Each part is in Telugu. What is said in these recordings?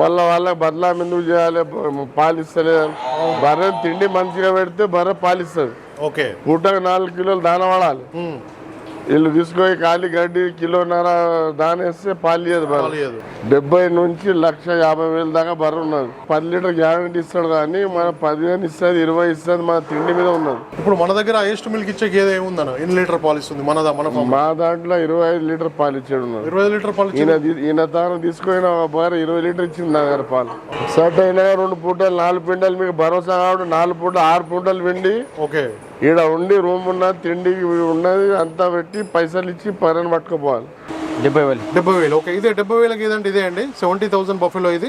మళ్ళీ వాళ్ళకి బదలాం ఎందుకు చేయాలి? బ- పాలు ఇస్తలేదు బర్రె తిండి మంచిగా పెడితే బర్రె పాలిస్తుంది. ఓకే. పూటకు నాలుగు కిలోలు దాన వాడాలి వీళ్ళు తీసుకొని ఖాళీ గడ్డి కిలోన్నర దాన వేస్తే పాలు ఇయ్యదు బర్రె. పాలియదు డెబ్బై నుంచి లక్ష యాభై వేలు దాకా బర్రె ఉన్నది. పది లీటర్ గ్యారంటీ ఇస్తాడు కానీ మన పదిహేను ఇస్తుంది ఇరవై ఇస్తుంది మన తిండి మీద ఉన్నది. ఇప్పుడు మన దగ్గర హైయెస్ట్ మిల్క్ ఇచ్చే గేదె ఏముందన్న? ఎన్ని లీటర్ పాలు ఇస్తుంది? మన ఫామ్ మా దాంట్లో ఇరవై ఐదు లీటర్ పాలు ఇచ్చాడు ఇరవై ఐదు లీటర్ పాలు ఈయన ఈయన తాను తీసుకున్న బర్రె ఇరవై లీటర్ ఇచ్చింది నా దగ్గర పాలు. సెట్ అయినా రెండు పూటలు నాలుగు పిండలు మీకు భరోసా కాబట్టి నాలుగు పూటలు ఆరు పూటలు వెండి ఓకే. ఈడ ఉండి రూమ్ ఉన్నది తిండి ఉన్నది అంతా పెట్టి పైసలు ఇచ్చి పైన పట్టుకుపోవాలి. డెబ్బై వేలు. డెబ్బై వేలు. ఓకే ఇదే డెబ్బై వేలకి ఇదండి ఇదే అండి. సెవెంటీ థౌసండ్ బఫెలో ఇది.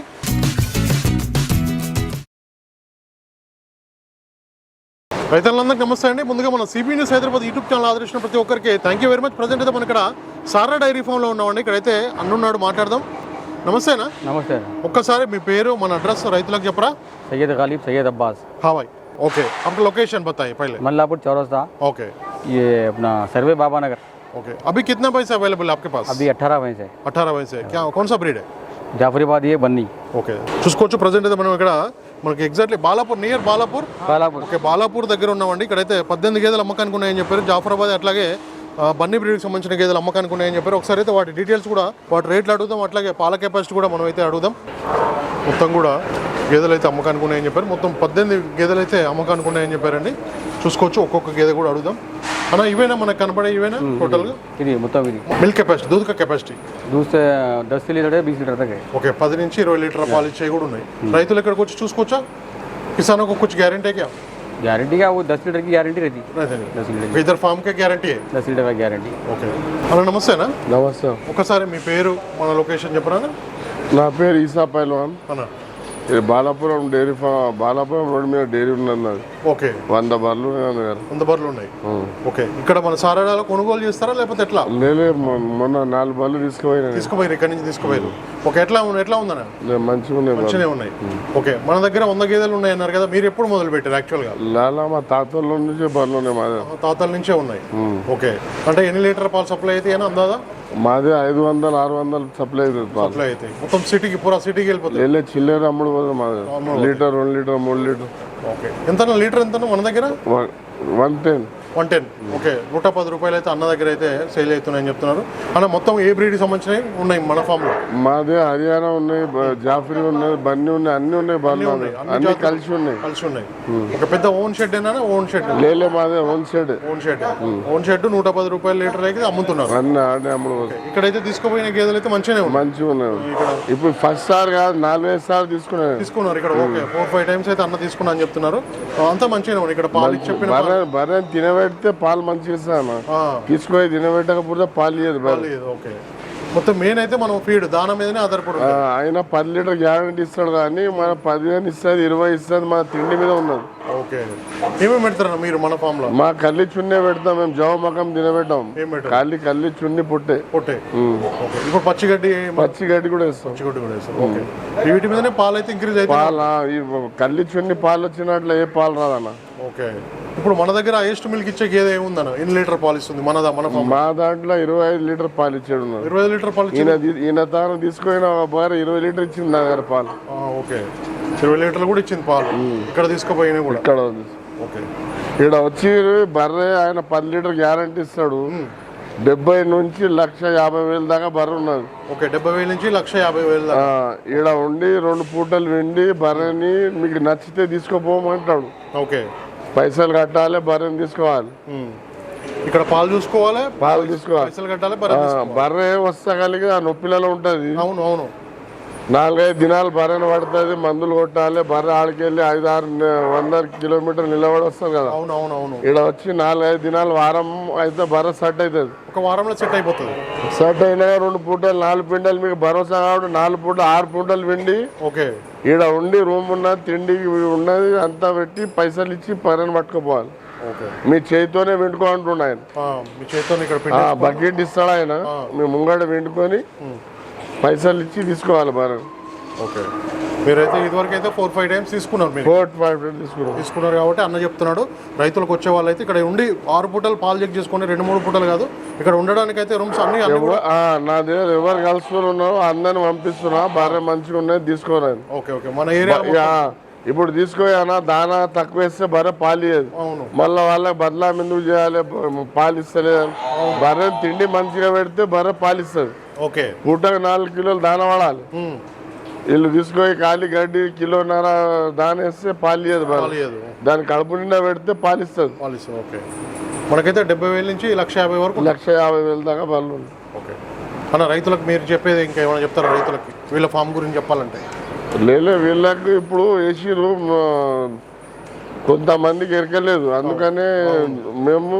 రైతులందరికీ నమస్తే అండి. ముందుగా మన CB news Hyderabad YouTube channel ఆదరించిన ప్రతి ఒక్కరికి thank you very much present అయితే మనం ఇక్కడ సారా డైరీ ఫామ్లో ఉన్నామండి. ఇక్కడ అయితే అన్నున్నాడు మాట్లాడదాం. నమస్తేనా? నమస్తే. ఒక్కసారి మీ పేరు మన అడ్రస్ రైతులకు చెప్పరా? సయ్యద్ ఖాలీఫ్ సయ్యద్ అబ్బాస్. హావాయ్. ఓకే आपका लोकेशन बताइए पहले मल्लापुर चौरस्ता ओके ये अपना सर्वे बाबा नगर ओके अभी कितना पैसा अवेलेबल है आपके पास अभी अट्ठारह भैंस है अठारह पैसे क्या कौन सा ब्रीड है जाफरीबाद ये बन्नी ఓకే చూసుకోవచ్చు ప్రజెంట్ అయితే మనం ఇక్కడ మనకి exactly Balapur near Balapur Kalapur okay Balapur దగ్గర ఉన్నామండి ఇక్కడైతే పద్దెనిమిది గేదెలు అమ్మకానికి ఉన్నాయని చెప్పారు జాఫరాబాద్ అట్లాగే ఆ, బన్నీ బ్రీడ్కి సంబంధించిన గేదెలు అమ్మకానికి ఉన్నాయని చెప్పారు ఒకసారి అయితే వాటి డీటెయిల్స్ కూడా వాటి రేట్లు అడుగుదాం అట్లాగే పాల కెపాసిటీ కూడా మనం అయితే అడుగుదాం మొత్తం కూడా గేదెలు అయితే అమ్మకానికి ఉన్నాయని చెప్పారు మొత్తం పద్దెనిమిది గేదెలు అయితే అమ్మకానికి ఉన్నాయని చెప్పారండి చూసుకోవచ్చు ఒక్కొక్క గేదె కూడా అడుగుదాం అన్న ఇవేనా మనకు కనపడే ఇవేనా టోటల్గా ఇది మొత్తం ఇది మిల్క్ కెపాసిటీ దూద్ కెపాసిటీ दूध से दस लीटर है बीस लीटर तक है ఓకే పది నుంచి ఇరవై లీటర్ల పాలు ఇచ్చేవి కూడా ఉన్నాయి రైతులు ఇక్కడికి వచ్చి చూసుకోవచ్చా కిసాన్కు कुछ गारंटी है क्या गारंटी क्या वो दस लीटर की गारंटी रहती नहीं नहीं दस लीटर इधर फार्म के గ్యారంటీ दस लीटर का गारंटी ఓకే అన్న నమస్తేనా నమస్తే ఒకసారి మీ పేరు మన లొకేషన్ చెప్పరా నా పేరు ఈసా పైల్వాన్ అన్న ఇది Balapuram dairy farm Balapuram road మీద డైరీ ఉన్నది నాది. ఓకే. వంద దగ్గర వంద బర్రెలు ఉన్నాయి. ఓకే. ఇక్కడ మన సారాడాలో కొనుగోలు చేస్తారా లేకపోతే ఎట్లా? మొ- మొన్న నాలుగు బర్రెలు తీసుకుపోయినా తీసుకుపోయారు ఇక్కడ నుంచి తీసుకుపోయారు ఓకే ఎట్లా ఉన్నాయి ఎట్లా ఉందన్న? నేను మంచిగా ఉన్నాయి ఓకే మన దగ్గర వంద గేదెలు ఉన్నాయి అన్నారు కదా మీరు ఎప్పుడు మొదలు పెట్టారు యాక్చువల్గా? లాలా మా తాతల నుంచి బర్రెలు ఉన్నాయి మా తాతల నుంచే ఉన్నాయి. ఓకే. అంటే ఎన్ని లీటర్ పాలు సప్లై అయితే అందాదా? మాది ఐదు వందలు ఆరు వందలు సప్లై సప్లై అయితే మొత్తం సిటీకి పూరా సిటీకి వెళ్ళిపోతుంది వెళ్ళే చిల్లర అమ్ముడు పోతుంది మాది. లీటర్ రెండు లీటర్ మూడు లీటర్. ఓకే ఎంత లీటర్ ఎంత మన దగ్గర? One ten. One ten. Okay నూట పది రూపాయలు అయితే అన్న దగ్గర అయితే సేల్ అవుతున్నాయని చెప్తున్నారు. అన్న మొత్తం ఏ బ్రీడ్కి సంబంధించినవి ఉన్నాయి మన ఫామ్లో? మాది హర్యానా ఉన్నాయి బ- జాఫ్రీ ఉన్నాయి బన్నీ ఉన్నాయి అన్ని ఉన్నాయి ఉన్నాయి. అన్ని. కలిసి ఉన్నాయి. కలిసి ఉన్నాయి. ఒక పెద్ద ఓన్ షెడ్ ఏనా ఓన్ షెడ్? లేలే మాదే whole side own shed. Own shed నూట పది రూపాయల లీటర్ అయితే అమ్ముతున్నారు. అన్ని ఆడే అమ్ముడు ఇక్కడైతే తీసుకుపోయిన గేదెలు అయితే ఉన్నాయి. మంచిగా ఉన్నాయి. ఇప్పుడు ఫస్ట్ సార్ కాదు నాలుగైదు సార్లు తీసుకున్నాను. తీసుకున్నారు ఇక్కడ. ఓకే ఫోర్ ఫైవ్ టైమ్స్ అయితే అన్న తీసుకున్నా అని చెప్తున్నారు. అంతా ఉన్నాయి. ఇక్కడ పాలు చెప్పిన బర్రె బర్రె తినబెడితే పాలు మంచిగా ఇస్తాను తీసుకొని తినబెట్టకపోతే పాలు లేదు ఓకే. మొత్తం మెయిన్ అయితే మనం ఫీడ్ దానం మీదనే ఆధారపడి ఆ, ఉంటుంది. ఆయన పది లీటర్ గ్యారంటీ ఇస్తాడు కానీ మన పదిహేను ఇస్తుంది ఇరవై ఇస్తుంది మన తిండి మీద ఉన్నది. ఓకే. ఏమేమి పెడతారన్న మీరు మన ఫామ్లో మా కల్లి చున్నే పెడతాం మేము జవ మకం తినబెట్టాం కల్లి కల్లి చున్ని పుట్టే. పొట్టే. ఇప్పుడు పచ్చిగడ్డి పచ్చి గడ్డి కూడా ఇస్తాం పచ్చిగడ్డి కూడా వేస్తారు ఓకే. వీటి మీదనే పాలు అయితే ఇంక్రీజ్ అయితే పాల కల్లి చున్ని పాలు వచ్చినట్లు ఏ పాలు రాదన్న? ఓకే. ఇప్పుడు మన దగ్గర హైయెస్ట్ మిల్క్ ఇచ్చే గేదె ఏముందన్న? ఎన్ని లీటర్ పాలు ఇస్తుంది? మనదా మన ఫామ్ మా దాంట్లో ఇరవై ఐదు లీటర్ పాలు ఇచ్చాడు. ఇరవై ఐదు లీటర్ పాలు ఈయన తాను తీసుకున్న బార ఇరవై లీటర్ ఇచ్చింది నా దగ్గర పాలు. ఓకే. ఇరవై లీటర్లు కూడా ఇచ్చింది పాలు? ఇక్కడ తీసుకుపోయినాయి కూడా? ఇక్కడ ఉంది. ఓకే. ఇక్కడ వచ్చి బర్రె ఆయన పది లీటర్ గ్యారంటీ ఇస్తాడు. డెబ్బై నుంచి లక్ష యాభై వేల దాకా బర్రె ఉన్నది. ఓకే డెబ్బై వేల నుంచి లక్ష యాభై వేల ఈడ ఉండి రెండు పూటలు వెండి బర్రెని మీకు నచ్చితే తీసుకోపోమంటాడు. ఓకే. పైసలు కట్టాలి బర్రెని తీసుకోవాలి. ఇక్కడ పాలు చూసుకోవాలి పాలు తీసుకోవాలి. పైసలు కట్టాలి. బర్రె వస్తా కలిగి ఆ నొప్పిలలో ఉంటుంది. అవును అవును. నాలుగైదు దినాలు బర్రెను పడుతుంది మందులు కొట్టాలి బర్రె ఆడికెళ్ళి ఐదు ఆరు వంద కిలోమీటర్ నిలబడి వస్తుంది కదా. అవును అవును అవును ఇక్కడ వచ్చి నాలుగైదు దినాలు వారం అయితే బర్రె సెట్ అవుతుంది ఒక వారంలో సెట్ అయిపోతుంది. సెట్ అయినా రెండు పూటలు నాలుగు పిండలు మీకు భరోసా కాబట్టి నాలుగు పూటలు ఆరు పూటలు వెండి ఓకే. ఈడ ఉండి రూమ్ ఉన్నది తిండి ఉన్నది అంతా పెట్టి పైసలు ఇచ్చి పర్యని పట్టుకుపోవాలి. ఓకే. మీ చేతితోనే ఆ, పిండి బకెట్ ఇస్తాడు ఆయన. మీ ముంగడ వెండుకొని పైసలు ఇచ్చి తీసుకోవాలి బర్రె ఓకే. మీరైతే ఇదివరకు అయితే ఫోర్ ఫైవ్ టైమ్స్ తీసుకున్నారు మీరు. ఫోర్ ఫైవ్ తీసుకున్నాం. తీసుకున్నారు కాబట్టి అన్న చెప్తున్నాడు. రైతులకు వచ్చే వాళ్ళైతే ఇక్కడ ఉండి ఆరు పూటలు పాలు చెక్ చేసుకొని రెండు మూడు పూటలు కాదు ఇక్కడ ఉండడానికి అయితే రూమ్స్ అన్ని నా దగ్గర ఎవరు కలుసుకుని ఉన్నారో అందరిని పంపిస్తున్నా. భార్య మంచిగా ఉన్నాయి తీసుకోరాను ఓకే ఓకే. మన ఏరియా ఇప్పుడు తీసుకోయానా? దానా? తక్కువ వేస్తే బర్రె పాలు ఇయ్యదు. అవును. మళ్ళీ వాళ్ళకి బదలా ఎందుకు చేయాలి? బ- పాలు ఇస్తలేదు బర్రె తిండి మంచిగా పెడితే బర్రె పాలు ఇస్తుంది. ఓకే. పూటకు నాలుగు కిలోలు దాన వాడాలి. వీళ్ళు తీసుకొని ఖాళీ గడ్డి కిలోన్నర దాన వేస్తే పాలు ఇయ్యదు బర్రె. పాలియదు దాని కడుపు నిండా పెడితే పాలు ఇస్తుంది. పాలిస్ ఓకే. మనకైతే డెబ్బై వేల నుంచి లక్ష యాభై వరకు లక్ష యాభై వేల దాకా ఉన్నాయి. ఓకే. అన్న రైతులకు మీరు చెప్పేది ఇంకా ఏమైనా చెప్తారా రైతులకి? వీళ్ళ ఫామ్ గురించి చెప్పాలంటే. లేలే వీళ్ళకు ఇప్పుడు వేసిరు కొంతమందికి ఎరకలేదు. అందుకనే మేము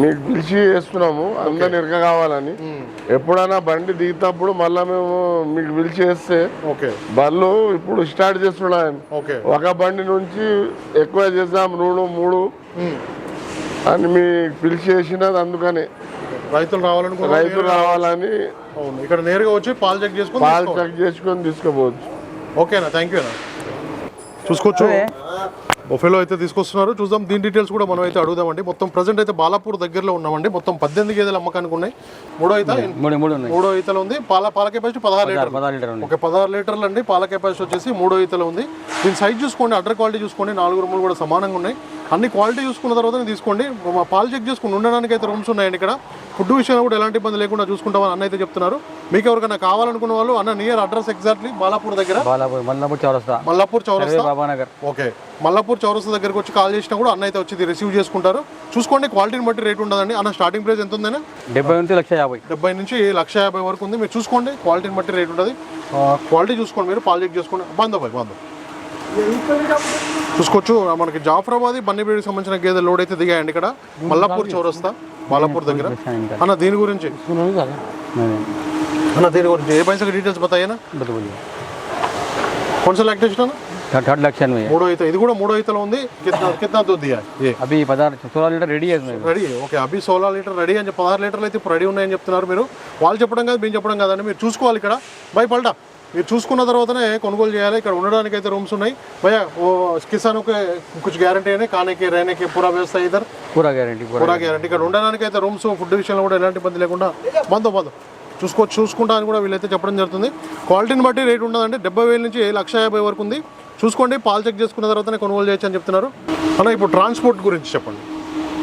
మీకు పిలిచి వేస్తున్నాము అందరిని ఎరక కావాలని. ఎప్పుడైనా బండి దిగుతప్పుడు మళ్ళీ మేము మీకు పిలిచి వేస్తే ఓకే. బళ్ళు ఇప్పుడు స్టార్ట్ చేస్తున్నాం ఓకే. ఒక బండి నుంచి ఎక్కువ చేద్దాం రెండు మూడు అని మీకు పిలిచి వేసినది అందుకనే. రైతులు రావాలనుకున్న రైతులు రావాలని ఇక్కడ నేరుగా వచ్చి పాలు చెక్ చేసుకుని పాలు. చెక్ చేసుకొని తీసుకోపోవచ్చు. ఓకేనా థ్యాంక్ యూ అన్న. చూసుకోవచ్చు. బొఫెలో అయితే తీసుకొస్తున్నారు. చూద్దాం. దీని డీటెయిల్స్ కూడా మనం అయితే అడుగుదామండి. మొత్తం ప్రజెంట్ అయితే బాలాపూర్ దగ్గరలో ఉన్నామండి. మొత్తం పద్దెనిమిది గేదెలు అమ్మకానికి ఉన్నాయి. మూడో అయితే మూడు మూడు ఉన్నాయి. మూడో ఈతలు ఉంది. పాల పాల కెపాసిటీ పదహారు లీటర్ పదహారు లీటర్ ఉన్నాయి. ఓకే పదహారు లీటర్లు అండి. పాల కెపాసిటీ వచ్చేసి మూడో ఈతలు ఉంది. దీని సైజ్ చూసుకోండి. అడ్డర్ క్వాలిటీ చూసుకోండి. నాలుగు రూములు కూడా సమానంగా ఉన్నాయి. అన్ని క్వాలిటీ చూసుకున్న తర్వాత తీసుకోండి. మా పాలు చెక్ చేసుకుని ఉండడానికి అయితే రూమ్స్ ఉన్నాయండి ఇక్కడ. ఫుడ్ విషయంలో కూడా ఎలాంటి ఇబ్బంది లేకుండా చూసుకుంటామని అన్న అయితే చెప్తున్నారు. మీకు ఎవరికైనా కావాలనుకున్న వాళ్ళు అన్న నియర్ అడ్రస్ ఎగ్జాక్ట్లీ బాలాపూర్ దగ్గర. మల్లాపూర్ చౌరస్తా. మల్లాపూర్ చౌరస్తా. బాబానగర్ ఓకే. మల్లాపూర్ చౌరస్తా దగ్గరకు వచ్చి కాల్ చేసినా కూడా అన్న అయితే వచ్చి రిసీవ్ చేసుకుంటారు. చూసుకోండి క్వాలిటీని బట్టి రేట్ ఉండదండి. అన్న స్టార్టింగ్ ప్రైస్ ఎంత ఉందన్నా? డెబ్బై నుంచి లక్ష యాభై. డెబ్బై నుంచి లక్ష యాభై వరకు ఉంది. మీరు చూసుకోండి క్వాలిటీని బట్టి రేట్ ఉంటుంది క్వాలిటీ చూసుకోండి మీరు పాలు చెక్ చేసుకోండి బాయ్ బంధు చూసుకోవచ్చు మనకి జాఫరాబాద్ బన్నీపేటకి సంబంధించిన గేదె లోడ్ అయితే దిగాయండి ఇక్కడ మల్లాపూర్ చౌరస్తా బాలాపూర్ దగ్గర అన్న దీని గురించి అన్న దీని గురించి ఏ పైసకి డీటెయిల్స్ బతాయేనా కొంచెం లాక్టేషన్ थर्ड लक्षण में है మూడో ఈత ఇది కూడా మూడో ఈతలో ఉంది కిత్నా కిత్నా దూద్ దియా ఏ अभी पदार सोलह लीटर रेडी है इसमें రెడీ ఓకే అభి సోలా లీటర్ రెడీ అని చెప్పి పదహారు లీటర్లు అయితే ఇప్పుడు రెడీ ఉన్నాయని చెప్తున్నారు మీరు వాళ్ళు చెప్పడం కాదు మేము చెప్పడం కాదండి మీరు చూసుకోవాలి ఇక్కడ బై పల్టా మీరు చూసుకున్న తర్వాతనే కొనుగోలు చేయాలి. ఇక్కడ ఉండడానికి అయితే రూమ్స్ ఉన్నాయి భయ కిసాన్ కొంచెం గ్యారంటీ అయినా కానీకి రైనకి పూరా వ్యవస్థ ఇద్దరు. పూరా గ్యారంటీ పూరా గ్యారంటీ ఇక్కడ ఉండడానికి అయితే రూమ్స్ ఫుడ్ విషయంలో కూడా ఎలాంటి ఇబ్బంది లేకుండా బంధం బంధం చూసుకో చూసుకుంటా అని కూడా వీళ్ళైతే చెప్పడం జరుగుతుంది. క్వాలిటీని బట్టి రేట్ ఉండదండి. డెబ్బై వేల నుంచి లక్ష యాభై వరకు ఉంది. చూసుకోండి పాలు చెక్ చేసుకున్న తర్వాతనే కొనుగోలు చేయొచ్చు అని చెప్తున్నారు. అలా ఇప్పుడు ట్రాన్స్పోర్ట్ గురించి చెప్పండి.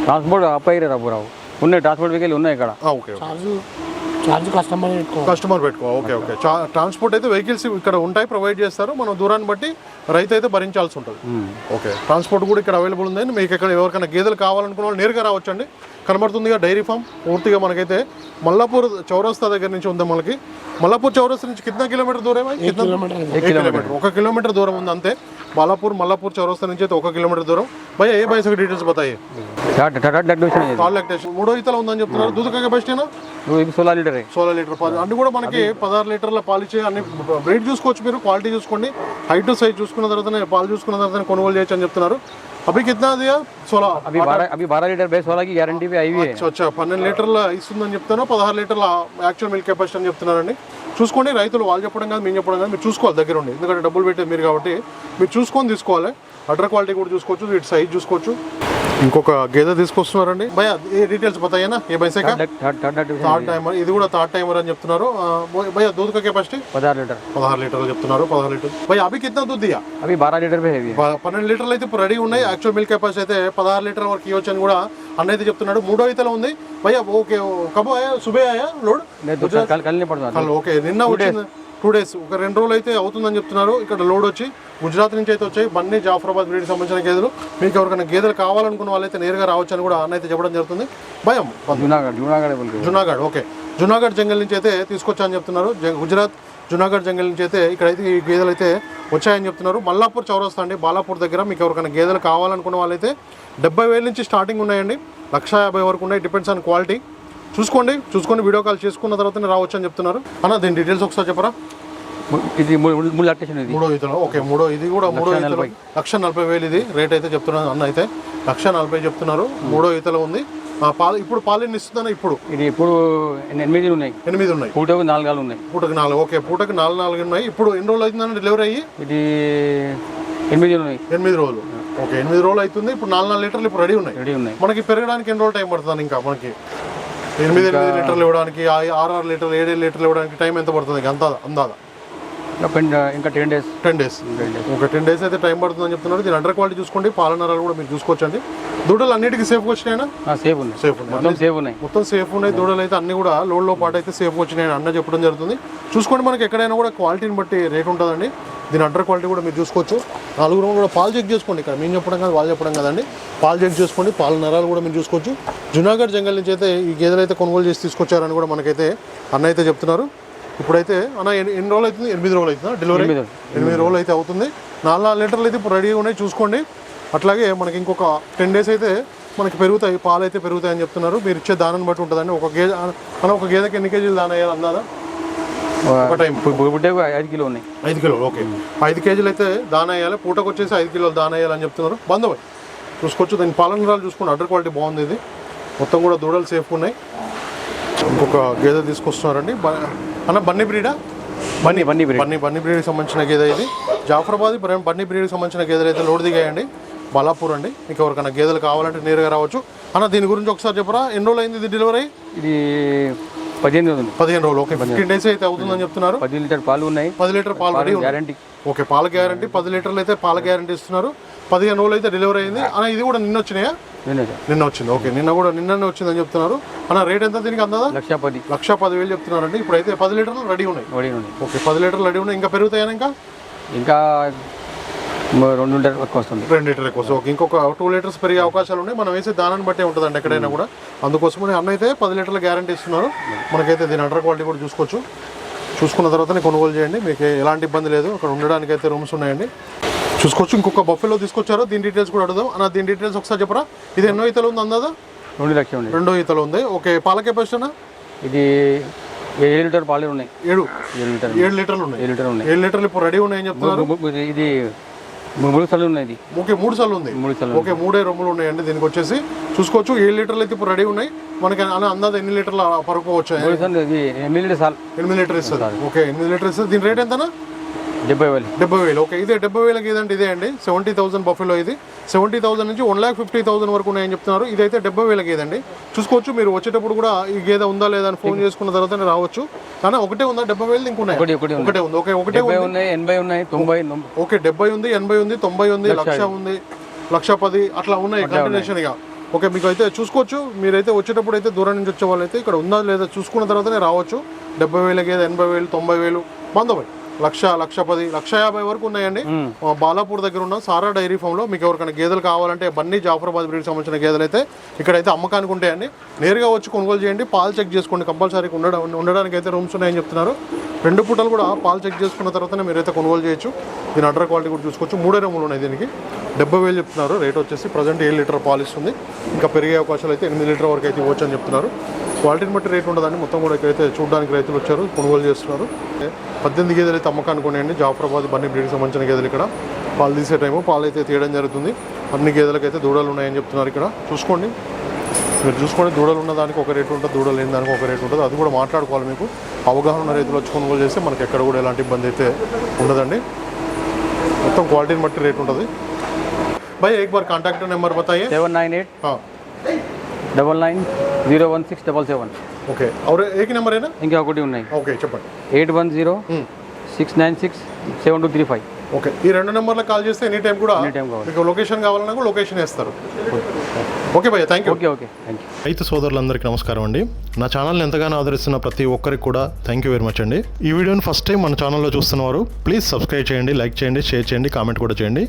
ట్రాన్స్పోర్ట్ అప్పయ్యారు రావు ఉన్నాయి ట్రాన్స్పోర్ట్ వెహికల్ ఉన్నాయి ఇక్కడ. ఓకే కస్టమర్ కస్టమర్ పెట్టుకో. Okay okay. ట్రాన్స్పోర్ట్ అయితే వెహికల్స్ ఇక్కడ ఉంటాయి ప్రొవైడ్ చేస్తారు. మనం దూరాన్ని బట్టి రైతు అయితే భరించాల్సి ఉంటుంది. ఓకే. ట్రాన్స్పోర్ట్ కూడా ఇక్కడ అవైలబుల్ ఉందండి మీకు ఇక్కడ ఎవరికైనా గేదెలు కావాలనుకున్న వాళ్ళు నేరుగా రావచ్చండి. కనబడుతుందిగా డైరీ ఫామ్. పూర్తిగా మనకైతే మల్లాపూర్ చౌరస్తా దగ్గర నుంచి ఉంది మనకి. మల్లాపూర్ చౌరస్తా నుంచి కింద కిలోమీటర్ దూరం కిలోమీటర్? ఒక కిలోమీటర్ దూరం ఉంది అంతే. బాలాపూర్ మల్లాపూర్ చౌరస్తా నుంచి అయితే ఒక కిలోమీటర్ దూరం భయ ఏ బైసకి డీటెయిల్స్ बताइए थर्ड थर्ड लक्षण है కాల్ లాక్టేషన్ మూడో ఈతలో ఉందని చెప్తున్నారు దూద కెపాసిటీనా वो भी सोलह लीटर है సోలర్ లీటర్ పాలు అన్ని కూడా మనకి పదహారు లీటర్ల పాలు ఇచ్చే అన్ని బ్రీడ్ చూసుకోవచ్చు మీరు క్వాలిటీ చూసుకోండి హైట్ సైజ్ చూసుకున్న తర్వాత పాలు చూసుకున్న తర్వాత కొనుగోలు చేయొచ్చు అని చెప్తున్నారు अभी कितना दिया? सोलह అవి బారా అవి బారా లీటర్ బేస్ వాళ్ళకి గ్యారంటీ పై అవి అచ్చా అచ్చా పన్నెండు లీటర్ల ఇస్తుందని చెప్తాను పదహారు లీటర్ల యాక్చువల్ మిల్క్ కెపాసిటీ అని చెప్తున్నారండి చూసుకోండి రైతులు వాళ్ళు చెప్పడం కాదు మేము చెప్పడం కాదు మీరు చూసుకోవాలి దగ్గర ఉండి ఎందుకంటే డబ్బులు పెట్టేది మీరు కాబట్టి మీరు చూసుకొని తీసుకోవాలి అడ్ర క్వాలిటీ కూడా చూసుకోవచ్చు వీటి సైజ్ చూసుకోవచ్చు ఇంకొక గేదె తీసుకొస్తున్నారండి. భయ డీటెయిల్స్ बताइए ఏ బైసైక థర్డ్ టైమర్ ఇది కూడా థర్డ్ టైమర్ అని చెప్తున్నారు. భయ దూద్ కెపాసిటీ 16 లీటర్. పదహారు లీటర్లు చెప్తున్నారు 16 లీటర్. భయ అవి కింద దూద్ది అవి బారా లీటర్ పన్నెండు లీటర్లు అయితే ఇప్పుడు రెడీ ఉన్నాయి. యాక్చువల్ మిల్క్ కెపాసిటీ అయితే 16 లీటర్ వరకు ఇవ్వచ్చు అని కూడా అన్న అయితే చెప్తున్నాడు. మూడో అయితే ఉంది. భయ ఓకే కబో ఆయా సుబే అయ్యా లోడ్? కల్ కల్ ఓకే నిన్న వచ్చింది. టూ డేస్ ఒక రెండు రోజులు అయితే అవుతుందని చెప్తున్నారు. ఇక్కడ లోడ్ వచ్చి గుజరాత్ నుంచి అయితే వచ్చాయి. బన్నీ జాఫరాబాద్ బ్రీడ్కి సంబంధించిన గేదెలు. మీకు ఎవరికైనా గేదెలు కావాలనుకున్న వాళ్ళైతే నేరుగా రావచ్చు అని కూడా అన్న అయితే చెప్పడం జరుగుతుంది. భయం. జునాగఢ్ జునాగఢ్ జునాగఢ్ ఓకే. జునాగఢ్ జంగల్ నుంచి అయితే తీసుకొచ్చా అని చెప్తున్నారు. గుజరాత్ జునాగఢ్ జంగల్ నుంచి అయితే ఇక్కడైతే ఈ గేదెలు అయితే వచ్చాయని చెప్తున్నారు. మల్లాపూర్ చౌరస్తా అండి. బాలాపూర్ దగ్గర మీకు ఎవరికైనా గేదెలు కావాలనుకున్న వాళ్ళైతే డెబ్బై వేల నుంచి స్టార్టింగ్ ఉన్నాయండి. లక్ష యాభై వరకు ఉన్నాయి. Depends on quality. చూసుకోండి చూసుకొని వీడియో కాల్ చేసుకున్న తర్వాతనే రావచ్చు అని చెప్తున్నారు. అన్న దీని డీటెయిల్స్ ఒకసారి చెప్పరా? ఇది మూడు ఇది. మూడో ఈతలో ఓకే మూడో ఇది కూడా మూడో ఈతలో లక్ష నలభై వేలు ఇది రేట్ అయితే చెప్తున్నారు అన్న అయితే. లక్ష నలభై చెప్తున్నారు మూడో ఈతలో ఉంది. ఆ, పాలు ఇప్పుడు పాలు ఎన్ని ఇస్తుందన్న ఇప్పుడు? ఇది ఇప్పుడు ఎనిమిది ఉన్నాయి. ఎనిమిది ఉన్నాయి. పూటకు నాలుగాలు ఉన్నాయి. పూటకు నాలుగు ఓకే పూటకు నాలుగు నాలుగు ఉన్నాయి. ఇప్పుడు ఎన్ని రోజులు అవుతుందన్న డెలివరీ అయ్యి? ఇది ఎనిమిది ఉన్నాయి. ఎనిమిది రోజులు. ఓకే ఎనిమిది రోజులు అవుతుంది. ఇప్పుడు నాలుగు నాలుగు లీటర్లు ఇప్పుడు రెడీ ఉన్నాయి. రెడీ ఉన్నాయి. మనకి పెరగడానికి ఎన్ని రోజులు టైం పడుతుంది ఇంకా మనకి? ఎనిమిది ఎనిమిది లీటర్లు ఇవ్వడానికి ఆరు ఆరు లీటర్లు ఏడు ఏడు లీటర్లు ఇవ్వడానికి టైం ఎంత పడుతుంది? అంతా అందాదా? ఇంకా టెన్ డేస్. Ten days. ఒక టెన్ డేస్ అయితే టైం పడుతుందని చెప్తున్నారు. దీని అండర్ క్వాలిటీ చూసుకోండి పాల నరాలు కూడా మీరు చూసుకోవచ్చండి. దూడలు అన్నిటికీ సేఫ్గా వచ్చినాయనా? సేఫ్ ఉన్నాయి. సేఫ్ ఉన్నాయి. మొత్తం సేఫ్ ఉన్నాయి. మొత్తం సేఫ్ ఉన్నాయి. దూడలు అయితే అన్ని కూడా లోడ్లో పాటు అయితే సేఫ్ వచ్చినాయని అన్న చెప్పడం జరుగుతుంది. చూసుకోండి మనకి ఎక్కడైనా కూడా క్వాలిటీని బట్టి రేట్ ఉంటుందండి. దీని అండర్ క్వాలిటీ కూడా మీరు చూసుకోవచ్చు. నలుగురు కూడా పాలు చెక్ చేసుకోండి ఇక్కడ. మేము చెప్పడం కాదు వాళ్ళు చెప్పడం కదండి. పాలు చెక్ చేసుకోండి పాల నరాలు కూడా మీరు చూసుకోవచ్చు. జునాగఢ్ జంగల్ నుంచి అయితే ఈ గేదెలు అయితే కొనుగోలు చేసి తీసుకొచ్చారని కూడా మనకైతే అన్న అయితే చెప్తున్నారు. ఇప్పుడైతే అన్న ఎన్ని రోజులు అవుతుంది? ఎనిమిది రోజులు అవుతుందా డెలివరీ? ఎనిమిది ఎనిమిది రోజులు అయితే అవుతుంది. నాలుగు నాలుగు లీటర్లు అయితే ఇప్పుడు రెడీగా ఉన్నాయి చూసుకోండి. అట్లాగే మనకి ఇంకొక టెన్ డేస్ అయితే మనకి పెరుగుతాయి పాలు అయితే పెరుగుతాయని చెప్తున్నారు. మీరు ఇచ్చే దానాన్ని బట్టి ఉంటుందండి. ఒక గేదె మనం ఒక గేదెకి ఎన్ని కేజీలు దాన వేయాలి అందాదా? ఒక టైం. ఐదు కిలో ఉన్నాయి. ఐదు కిలోలు ఓకే. ఐదు కేజీలు అయితే దాన వేయాలి పూటకు వచ్చేసి ఐదు కిలోలు దాన వేయాలని చెప్తున్నారు. బంధువు చూసుకోవచ్చు. దీని పాలనరాలు చూసుకుని అడ్డర్ క్వాలిటీ బాగుంది ఇది. మొత్తం కూడా దూడలు సేఫ్ ఉన్నాయి. ఇంకొక గేదె తీసుకొస్తున్నారండి. అన్న బన్నీ బ్రీడా? బన్నీ బన్నీ బ్రీడ్. బన్నీ బన్నీ బ్రీడ్కి సంబంధించిన గేదె ఇది. జాఫరాబాద్ బన్నీ బ్రీడ్కి సంబంధించిన గేదెలు అయితే లోడ్ దిగాయండి. బలాపూర్ అండి. మీకు ఎవరికైనా గేదెలు కావాలంటే నేరుగా రావచ్చు. అన్న దీని గురించి ఒకసారి చెప్పరా? ఎన్ని రోజులు అయింది ఇది డెలివరీ ఇది పదిహేను రోజులు పదిహేను రోజులు ఓకే. ఫిఫ్టీన్ డేస్ అయితే అవుతుందని చెప్తున్నారు. పది లీటర్ పాలు ఉన్నాయి. పది లీటర్ పాలు గ్యారంటీ. ఓకే పాల గ్యారంటీ. పది లీటర్లు అయితే పాల గ్యారంటీ ఇస్తున్నారు. పదిహేను రోజులు అయితే డెలివరీ అయింది. అన్న ఇది కూడా నిన్న వచ్చినాయా? నిన్న వచ్చింది. ఓకే నిన్న కూడా నిన్ననే వచ్చిందని చెప్తున్నారు. అన్న రేట్ ఎంత దీనికి అందదా? లక్ష పది. లక్ష పదివేలు చెప్తున్నారండి. ఇప్పుడైతే పది లీటర్లు రెడీ ఉన్నాయి. ఓకే పది లీటర్లు రెడీ ఉన్నాయి. ఇంకా పెరుగుతాయా ఇంకా? ఇంకా రెండు లీటర్ ఎక్కువ వస్తుంది. రెండు లీటర్ ఎక్కువ సో ఇంకొక టూ లీటర్స్ పెరిగే అవకాశాలు ఉన్నాయి. మనం వేసే దానాన్ని బట్టే ఉంటుందండి ఎక్కడైనా కూడా. అందుకోసమని అన్న అయితే పది లీటర్ల గ్యారంటీ ఇస్తున్నారు. మనకైతే దీని అండర్ క్వాలిటీ కూడా చూసుకోవచ్చు. చూసుకున్న తర్వాతనే కొనుగోలు చేయండి. మీకు ఎలాంటి ఇబ్బంది లేదు. అక్కడ ఉండడానికి అయితే రూమ్స్ ఉన్నాయండి. చూసుకోవచ్చు. ఇంకొక బఫెలో తీసుకొచ్చారు. దీని డీటెయిల్స్ కూడా అడుగుదాం. అన్న దీని డీటెయిల్స్ ఒకసారి చెప్పరా? ఇది ఎన్నో ఈతలు ఉంది అందాదా? రెండు లక్షలు ఉంది. రెండో ఈతలు ఉంది. ఓకే పాల కెపాసిటీ ఇది ఏడు లీటర్ పాలు ఉన్నాయి. ఏడు? ఏడు లీటర్ ఏడు లీటర్లు ఉన్నాయి. ఏడు లీటర్ ఉన్నాయి. ఏడు లీటర్లు ఇప్పుడు రెడీ ఉన్నాయని చెప్తున్నారు. ఇది మూడు సార్లు ఉన్నాయి. ఓకే మూడు సార్లు ఉంది. మూడు సార్లు ఓకే మూడే రొమ్ములు ఉన్నాయండి దీనికి వచ్చేసి. చూసుకోవచ్చు ఏడు లీటర్లు అయితే ఇప్పుడు రెడీ ఉన్నాయి. మనకి అందాజ ఎన్ని లీటర్ల పరుపు వచ్చాయి? ఎనిమిది లీటర్ ఎనిమిది లీటర్ ఇస్తుంది. ఓకే ఎనిమిది లీటర్ ఇస్తుంది. దీని రేట్ ఎంతనా? డెబ్బై వేలు. డెబ్బై వేలు. ఓకే ఇదే డెబ్బై వేలకి ఇదంటే ఇదే అండి. సెవెంటీ థౌసండ్ బఫెలో ఇది. సెవెంటీ థౌసండ్ నుంచి వన్ ల్యాక్ ఫిఫ్టీ థౌసండ్ వరకు ఉన్నాయని చెప్తున్నారు. ఇదైతే డెబ్బై వేలకి ఇదండి. చూసుకోవచ్చు మీరు వచ్చేటప్పుడు కూడా ఈ గేదె ఉందా లేదా అని ఫోన్ చేసుకున్న తర్వాతనే రావచ్చు. కానీ ఒకటే ఉందా? డెబ్బై వేలు ఇంకున్నాయి ఒకటి ఒకటి ఉంది. ఓకే ఒకటే ఉన్నాయి ఎనభై ఉన్నాయి తొంభై ఓకే డెబ్బై ఉంది ఎనభై ఉంది తొంభై ఉంది లక్ష ఉంది లక్ష పది అట్లా ఉన్నాయి కంటిన్యూషన్గా ఓకే మీకు అయితే చూసుకోవచ్చు. మీరైతే వచ్చేటప్పుడు అయితే దూరం నుంచి వచ్చే వాళ్ళైతే ఇక్కడ ఉందా లేదా చూసుకున్న తర్వాతనే రావచ్చు. డెబ్బై వేలకి ఎనభై వేలు తొంభై వేలు. బంధవై. లక్ష లక్ష పది లక్ష యాభై వరకు ఉన్నాయండి. బాలాపూర్ దగ్గర ఉన్న సారా డైరీ ఫామ్లో మీకు ఎవరికైనా గేదెలు కావాలంటే బన్నీ జాఫరాబాద్ బ్రీడ్ సంబంధించిన గేదెలు అయితే ఇక్కడైతే అమ్మకానికి ఉంటాయండి. నేరుగా వచ్చి కొనుగోలు చేయండి. పాలు చెక్ చేసుకోండి. కంపల్సరీ ఉండడం ఉండడానికి అయితే రూమ్స్ ఉన్నాయని చెప్తున్నారు. రెండు పూటలు కూడా పాలు చెక్ చేసుకున్న తర్వాతనే మీరైతే కొనుగోలు చేయొచ్చు. దీని అడ్డర్ క్వాలిటీ కూడా చూసుకోవచ్చు. మూడే రూములు ఉన్నాయి దీనికి. డెబ్బై వేలు చెప్తున్నారు. రేట్ వచ్చేసి ప్రజెంట్ ఏడు లీటర్ పాలు ఇస్తుంది. ఇంకా పెరిగే అవకాశాలు అయితే ఎనిమిది లీటర్ వరకు అయితే ఇవ్వచ్చు అని చెప్తున్నారు. క్వాలిటీని బట్టి రేట్ ఉండదండి. మొత్తం కూడా ఇక్కడైతే చూడడానికి రైతులు వచ్చారు కొనుగోలు చేస్తున్నారు. పద్దెనిమిది గేదెలు అయితే అమ్మకానికి ఉన్నాయండి జాఫరాబాద్ బన్నీ బ్రీడ్కి సంబంధించిన గేదెలు ఇక్కడ. పాలు తీసే టైము పాలు అయితే తీయడం జరుగుతుంది. అన్ని గేదెలకు అయితే దూడలు ఉన్నాయని చెప్తున్నారు ఇక్కడ. చూసుకోండి. మీరు చూసుకోండి దూడలు ఉన్న దానికి ఒక రేటు ఉంటుంది దూడలు లేని దానికి ఒక రేటు ఉంటుంది. అది కూడా మాట్లాడుకోవాలి మీకు. అవగాహన ఉన్న రైతులు వచ్చి కొనుగోలు చేస్తే మనకి ఎక్కడ కూడా ఎలాంటి ఇబ్బంది అయితే ఉండదండి. మొత్తం క్వాలిటీని బట్టి రేట్ ఉంటుంది. भाई एक बार कांटेक्ट नंबर बताइए सेवन नाइन एट हाँ double nine zero one six double seven okay और एक ही नंबर है ना ఇంకా ఒకటి ఉన్నాయి ఓకే చెప్పండి eight one zero six nine six seven two three five okay ఈ రెండు నెంబర్లకు కాల్ చేస్తే ఎనీ టైం కూడా Anytime కావాలి. మీకు లొకేషన్ కావాలన్నా కూడా లొకేషన్ వేస్తారు ఓకే భయ్య thank you okay okay thank you రైతు సోదరులందరికీ నమస్కారం అండి నా ఛానల్ని ఎంతగానో ఆదరిస్తున్న ప్రతి ఒక్కరికి కూడా థ్యాంక్ యూ వెరీ మచ్ అండి ఈ వీడియోని ఫస్ట్ టైం మన ఛానల్లో చూస్తున్నవారు ప్లీజ్ సబ్స్క్రైబ్ చేయండి లైక్ చేయండి షేర్ చేయండి కామెంట్ కూడా చేయండి